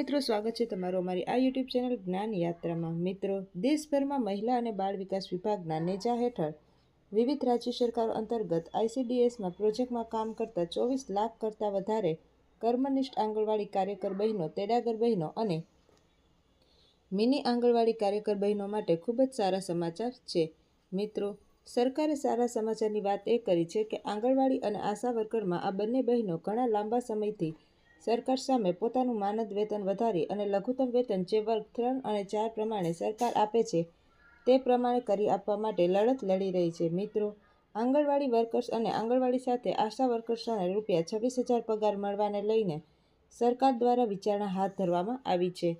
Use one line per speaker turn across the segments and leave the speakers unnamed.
મિત્રો, સ્વાગત છે તમારું અમારી આ યુટ્યુબ ચેનલ જ્ઞાન યાત્રામાં. મિત્રો, દેશભરમાં મહિલા અને બાળ વિકાસ વિભાગના નેજા હેઠળ વિવિધ રાજ્ય સરકારો અંતર્ગત આઈસીડીએસમાં પ્રોજેક્ટમાં કામ કરતા ચોવીસ લાખ કરતાં વધારે કર્મનિષ્ઠ આંગણવાડી કાર્યકર બહેનો, તેડાગર બહેનો અને મિની આંગણવાડી કાર્યકર બહેનો માટે ખૂબ જ સારા સમાચાર છે. મિત્રો, સરકારે સારા સમાચારની વાત એ કરી છે કે આંગણવાડી અને આશા વર્કરમાં આ બંને બહેનો ઘણા લાંબા સમયથી સરકાર સામે પોતાનું માનદ વેતન વધારી અને લઘુત્તમ વેતન જે વર્ગ ત્રણ અને ચાર પ્રમાણે સરકાર આપે છે, તે પ્રમાણે કરી આપવા માટે લડત લડી રહી છે. મિત્રો, આંગણવાડી વર્કર્સ અને આંગણવાડી સાથે આશા વર્કર્સોને રૂપિયા છવ્વીસ હજાર પગાર મળવાને લઈને સરકાર દ્વારા વિચારણા હાથ ધરવામાં આવી છે.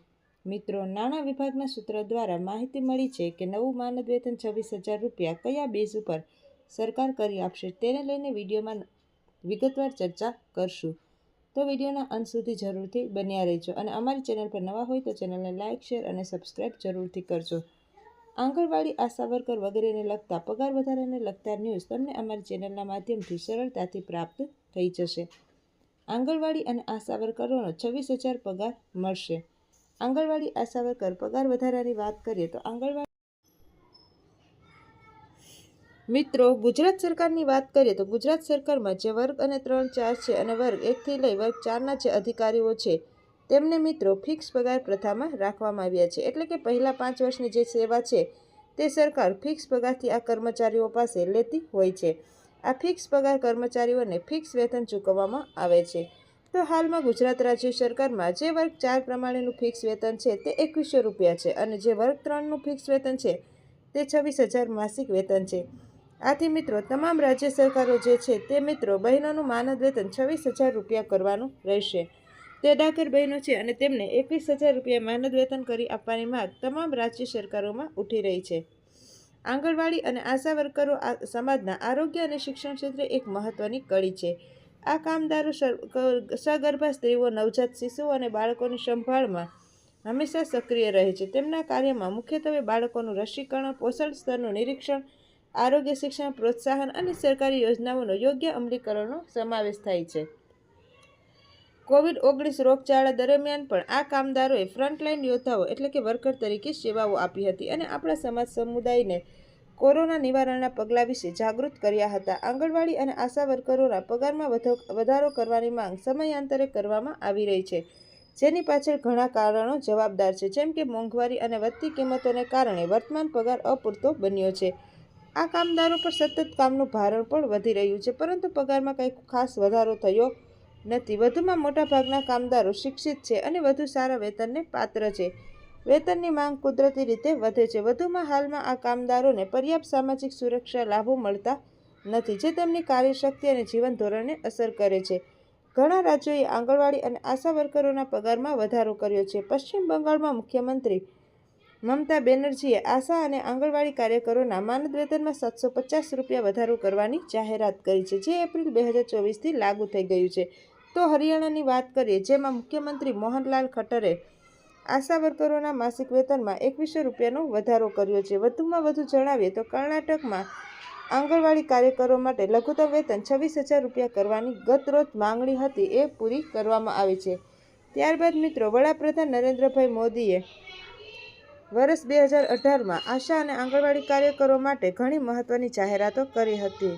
મિત્રો, નાણાં વિભાગના સૂત્ર દ્વારા માહિતી મળી છે કે નવું માનદ વેતન છવ્વીસ હજાર રૂપિયા કયા બેઝ ઉપર સરકાર કરી આપશે, તેને લઈને વિડીયોમાં વિગતવાર ચર્ચા કરશું. તો વિડીયોના અંત સુધી જરૂરથી બન્યા રહેજો અને અમારી ચેનલ પર નવા હોય તો ચેનલને લાઇક શેર અને સબસ્ક્રાઇબ જરૂરથી કરજો. આંગણવાડી આશા વર્કર વગેરેને લગતા પગાર વધારાને લગતા ન્યૂઝ તમને અમારી ચેનલના માધ્યમથી સરળતાથી પ્રાપ્ત થઈ જશે. આંગણવાડી અને આશા વર્કરોનો છવ્વીસ હજાર પગાર મળશે. આંગણવાડી આશા વર્કર પગાર વધારાની વાત કરીએ તો આંગણવાડી મિત્રો, ગુજરાત સરકારની વાત કરીએ તો ગુજરાત સરકારમાં જે વર્ગ અને ત્રણ ચાર છે અને વર્ગ એકથી લઈ વર્ગ ચારના જે અધિકારીઓ છે, તેમને મિત્રો ફિક્સ પગાર પ્રથામાં રાખવામાં આવ્યા છે. એટલે કે પહેલાં પાંચ વર્ષની જે સેવા છે, તે સરકાર ફિક્સ પગારથી આ કર્મચારીઓ પાસે લેતી હોય છે. આ ફિક્સ પગાર કર્મચારીઓને ફિક્સ વેતન ચૂકવવામાં આવે છે. તો હાલમાં ગુજરાત રાજ્ય સરકારમાં જે વર્ગ ચાર પ્રમાણેનું ફિક્સ વેતન છે, તે એકવીસો રૂપિયા છે અને જે વર્ગ ત્રણનું ફિક્સ વેતન છે, તે છવ્વીસ હજાર માસિક વેતન છે. આથી મિત્રો, તમામ રાજ્ય સરકારો જે છે તે મિત્રો બહેનોનું માનદ વેતન છવ્વીસ હજાર રૂપિયા કરવાનું રહેશે. તે ડાકર બહેનો છે અને તેમને એકવીસ હજાર રૂપિયા માનદ વેતન કરી આપવાની માંગ તમામ રાજ્ય સરકારોમાં ઉઠી રહી છે. આંગણવાડી અને આશા વર્કરો સમાજના આરોગ્ય અને શિક્ષણ ક્ષેત્રે એક મહત્વની કડી છે. આ કામદારો સગર્ભા સ્ત્રીઓ, નવજાત શિશુઓ અને બાળકોની સંભાળમાં હંમેશા સક્રિય રહે છે. તેમના કાર્યમાં મુખ્યત્વે બાળકોનું રસીકરણ, પોષણ સ્તરનું નિરીક્ષણ આરોગ્ય શિક્ષણ પ્રોત્સાહન અને સરકારી યોજનાઓનો યોગ્ય અમલીકરણનો સમાવેશ થાય છે. કોવિડ ઓગણીસ રોગચાળા દરમિયાન પણ આ કામદારોએ ફ્રન્ટલાઇન યોદ્ધાઓ એટલે કે વર્કર તરીકે સેવાઓ આપી હતી અને આપણા સમાજ સમુદાયને કોરોના નિવારણના પગલાં વિશે જાગૃત કર્યા હતા. આંગણવાડી અને આશા વર્કરોના પગારમાં વધારો કરવાની માંગ સમયાંતરે કરવામાં આવી રહી છે, જેની પાછળ ઘણા કારણો જવાબદાર છે. જેમ કે મોંઘવારી અને વધતી કિંમતોને કારણે વર્તમાન પગાર અપૂરતો બન્યો છે. આ કામદારો પર સતત કામનું ભારણ પણ વધી રહ્યું છે, પરંતુ પગારમાં કંઈ ખાસ વધારો થયો નથી. વધુમાં મોટાભાગના કામદારો શિક્ષિત છે અને વધુ સારા વેતનને પાત્ર છે. વેતનની માંગ કુદરતી રીતે વધે છે. વધુમાં હાલમાં આ કામદારોને પર્યાપ્ત સામાજિક સુરક્ષા લાભો મળતા નથી, જે તેમની કાર્યશક્તિ અને જીવન ધોરણને અસર કરે છે. ઘણા રાજ્યોએ આંગણવાડી અને આશા વર્કરોના પગારમાં વધારો કર્યો છે. પશ્ચિમ બંગાળમાં મુખ્યમંત્રી મમતા બેનર્જીએ આશા અને આંગણવાડી કાર્યકરોના માનદ વેતનમાં સાતસો પચાસ રૂપિયા વધારો કરવાની જાહેરાત કરી છે, જે એપ્રિલ બે હજાર ચોવીસથી લાગુ થઈ ગયું છે. તો હરિયાણાની વાત કરીએ, જેમાં મુખ્યમંત્રી મોહનલાલ ખટ્ટરે આશા વર્કરોના માસિક વેતનમાં એકવીસો રૂપિયાનો વધારો કર્યો છે. વધુમાં વધુ જણાવીએ તો કર્ણાટકમાં આંગણવાડી કાર્યકરો માટે લઘુત્તમ વેતન છવ્વીસ હજાર રૂપિયા કરવાની ગત રોજ માંગણી હતી એ પૂરી કરવામાં આવી છે. ત્યારબાદ મિત્રો, વડાપ્રધાન નરેન્દ્રભાઈ મોદીએ વર્ષ બે હજાર અઢારમાં આશા અને આંગણવાડી કાર્યકરો માટે ઘણી મહત્વની જાહેરાતો કરી હતી.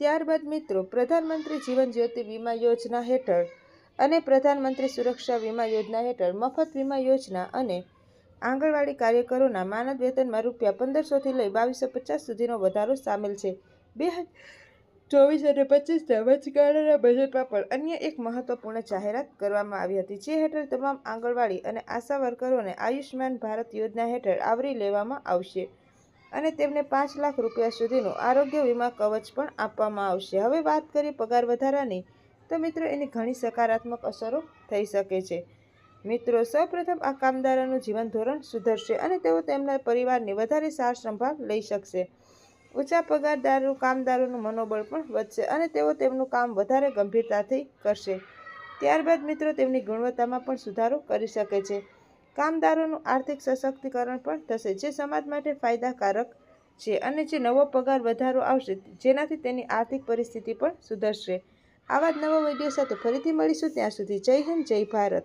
ત્યારબાદ મિત્રો, પ્રધાનમંત્રી જીવન જ્યોતિ વીમા યોજના હેઠળ અને પ્રધાનમંત્રી સુરક્ષા વીમા યોજના હેઠળ મફત વીમા યોજના અને આંગણવાડી કાર્યકરોના માનદ વેતનમાં રૂપિયા પંદરસોથી લઈ બાવીસો પચાસ સુધીનો વધારો સામેલ છે. બે ચોવીસ અને પચીસના વચગાળાના બજેટમાં પણ અન્ય એક મહત્વપૂર્ણ જાહેરાત કરવામાં આવી હતી, જે હેઠળ તમામ આંગણવાડી અને આશા વર્કરોને આયુષ્યમાન ભારત યોજના હેઠળ આવરી લેવામાં આવશે અને તેમને પાંચ લાખ રૂપિયા સુધીનું આરોગ્ય વીમા કવચ પણ આપવામાં આવશે. હવે વાત કરીએ પગાર વધારાની, તો મિત્રો, એની ઘણી સકારાત્મક અસરો થઈ શકે છે. મિત્રો, સૌપ્રથમ આ કામદારોનું જીવન ધોરણ સુધરશે અને તેઓ તેમના પરિવારની વધારે સાર સંભાળ લઈ શકશે. ઊંચા પગારદારો કામદારોનું મનોબળ પણ વધશે અને તેઓ તેમનું કામ વધારે ગંભીરતાથી કરશે. ત્યારબાદ મિત્રો, તેમની ગુણવત્તામાં પણ સુધારો કરી શકે છે. કામદારોનું આર્થિક સશક્તિકરણ પણ થશે, જે સમાજ માટે ફાયદાકારક છે અને જે નવો પગાર વધારો આવશે, જેનાથી તેની આર્થિક પરિસ્થિતિ પણ સુધરશે. આવા જ નવા વીડિયો સાથે ફરીથી મળીશું ત્યાં સુધી. જય હિન્દ, જય ભારત.